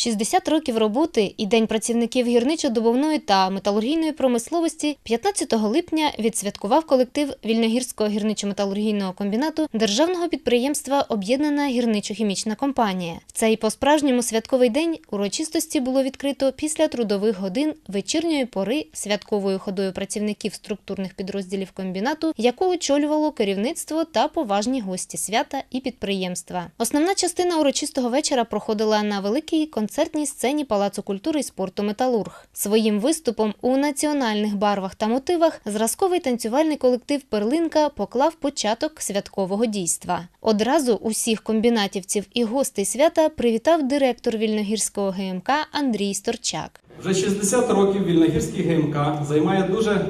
60 років роботи і День працівників гірничо-добувної та металургійної промисловості 15 липня відсвяткував колектив Вільногірського гірничо-металургійного комбінату державного підприємства Об'єднана гірничо-хімічна компанія. В цей по-справжньому святковий день урочистості було відкрито після трудових годин вечірньої пори святковою ходою працівників структурних підрозділів комбінату, яку очолювало керівництво та поважні гості свята і підприємства. Основна частина урочистого вечора проходила на великій концертній сцені Палацу культури і спорту Металург. Своїм виступом у національних барвах та мотивах зразковий танцювальний колектив Перлинка поклав початок святкового дійства. Одразу усіх комбінатівців і гостей свята привітав директор Вільногірського ГМК Андрій Сторчак. Вже 60 років Вільногірський ГМК займає дуже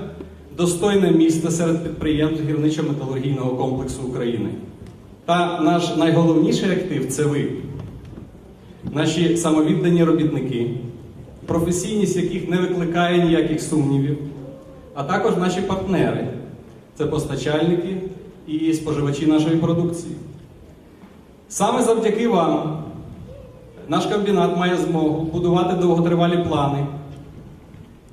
достойне місце серед підприємств гірничо-металургійного комплексу України. Та наш найголовніший актив це ви, наші самовіддані робітники, професійність яких не викликає ніяких сумнівів, а також наші партнери це постачальники і споживачі нашої продукції. Саме завдяки вам наш комбінат має змогу будувати довготривалі плани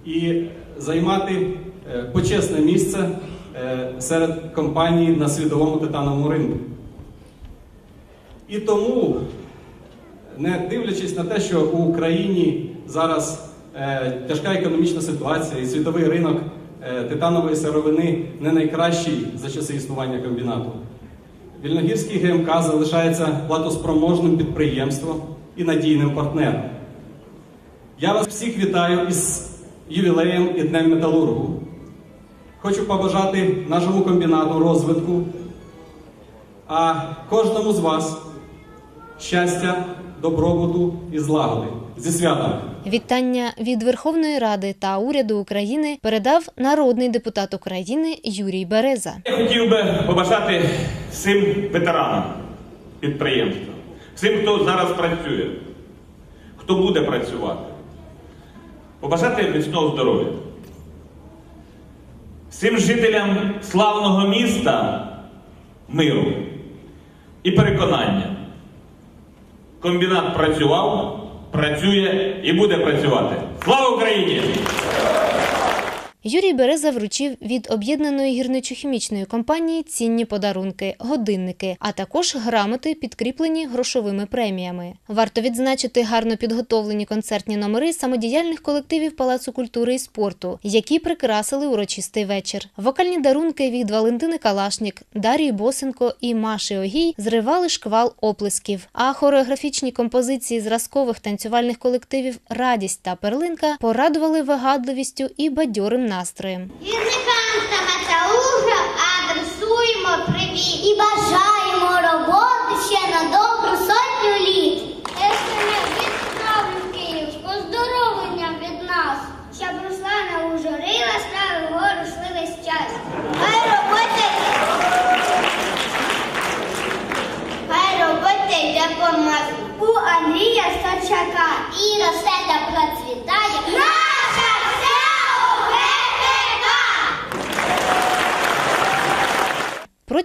і займати е, почесне місце е, серед компаній на світовому титановому ринку. І тому, не дивлячись на те, що у Україні зараз е, тяжка економічна ситуація і світовий ринок е, титанової сировини не найкращий за часи існування комбінату. Вільногірський ГМК залишається платоспроможним підприємством і надійним партнером. Я вас всіх вітаю із ювілеєм і Днем Металургу. Хочу побажати нашому комбінату розвитку, а кожному з вас щастя, добробуту і злагоди. Зі святом! Вітання від Верховної Ради та уряду України передав народний депутат України Юрій Береза. Я хотів би побажати всім ветеранам підприємства, всім, хто зараз працює, хто буде працювати, побажати міцного здоров'я. Всім жителям славного міста миру і переконання. Комбінат працював, працює і буде працювати. Слава Україні! Юрій Береза вручив від об'єднаної гірничо-хімічної компанії цінні подарунки, годинники, а також грамоти, підкріплені грошовими преміями. Варто відзначити гарно підготовлені концертні номери самодіяльних колективів Палацу культури і спорту, які прикрасили урочистий вечір. Вокальні дарунки від Валентини Калашнік, Дарії Босенко і Маші Огій зривали шквал оплесків. А хореографічні композиції зразкових танцювальних колективів Радість та Перлинка порадували вигадливістю і бадьорим настроєм. Гірникам та металургам адресуємо привіт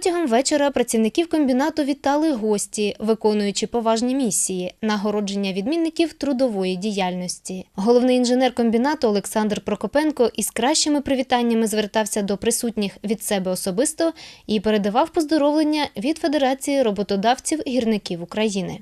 Протягом вечора працівників комбінату вітали гості, виконуючи поважні місії, нагородження відмінників трудової діяльності. Головний інженер комбінату Олександр Прокопенко із кращими привітаннями звертався до присутніх від себе особисто і передавав поздоровлення від Федерації роботодавців гірників України.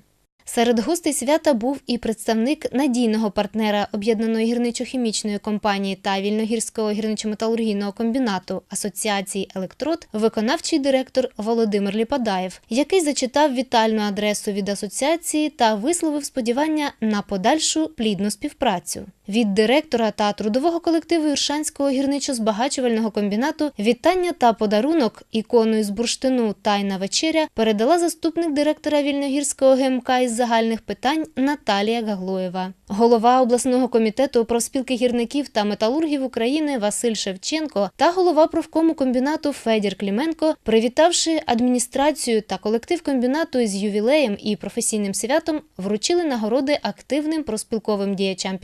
Серед гостей свята був і представник надійного партнера об'єднаної гірничо-хімічної компанії та Вільногірського гірничо-металургійного комбінату Асоціації Електрод, виконавчий директор Володимир Ліпадаєв, який зачитав вітальну адресу від асоціації та висловив сподівання на подальшу плідну співпрацю. Від директора та трудового колективу Іршанського гірничо-збагачувального комбінату вітання та подарунок іконою з бурштину Тайна вечеря передала заступник директора Вільногірського ГМК із загальних питань Наталія Гаглоєва. Голова обласного комітету профспілки гірників та металургів України Василь Шевченко та голова профкому комбінату Федір Кліменко, привітавши адміністрацію та колектив комбінату із ювілеєм і професійним святом, вручили нагороди активним проспілковим діячам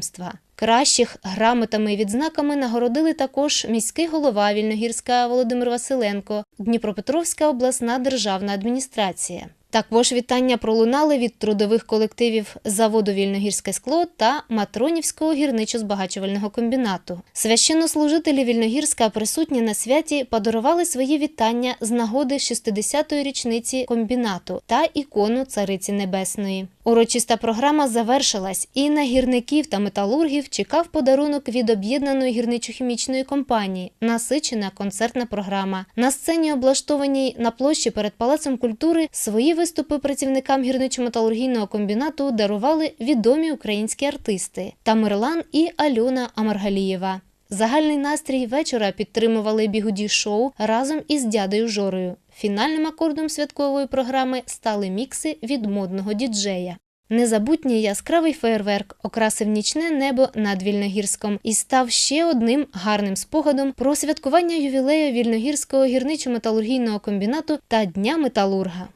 підприємства. Кращих грамотами і відзнаками нагородили також міський голова Вільногірська Володимир Василенко, Дніпропетровська обласна державна адміністрація. Також вітання пролунали від трудових колективів заводу Вільногірське скло та Матронівського гірничо-збагачувального комбінату. Священнослужителі Вільногірська, присутні на святі, подарували свої вітання з нагоди 60-ї річниці комбінату та ікону Цариці Небесної. Урочиста програма завершилась, і на гірників та металургів чекав подарунок від об'єднаної гірничо-хімічної компанії, насичена концертна програма. На сцені, облаштованій на площі перед палацем культури, свої виступи працівникам гірничо-металургійного комбінату дарували відомі українські артисти Тамерлан і Альона Амаргалієва. Загальний настрій вечора підтримували бігуді шоу разом із дядею Жорою. Фінальним акордом святкової програми стали мікси від модного діджея. Незабутній яскравий феєрверк окрасив нічне небо над Вільногірськом і став ще одним гарним спогадом про святкування ювілею Вільногірського гірничо-металургійного комбінату та Дня металурга.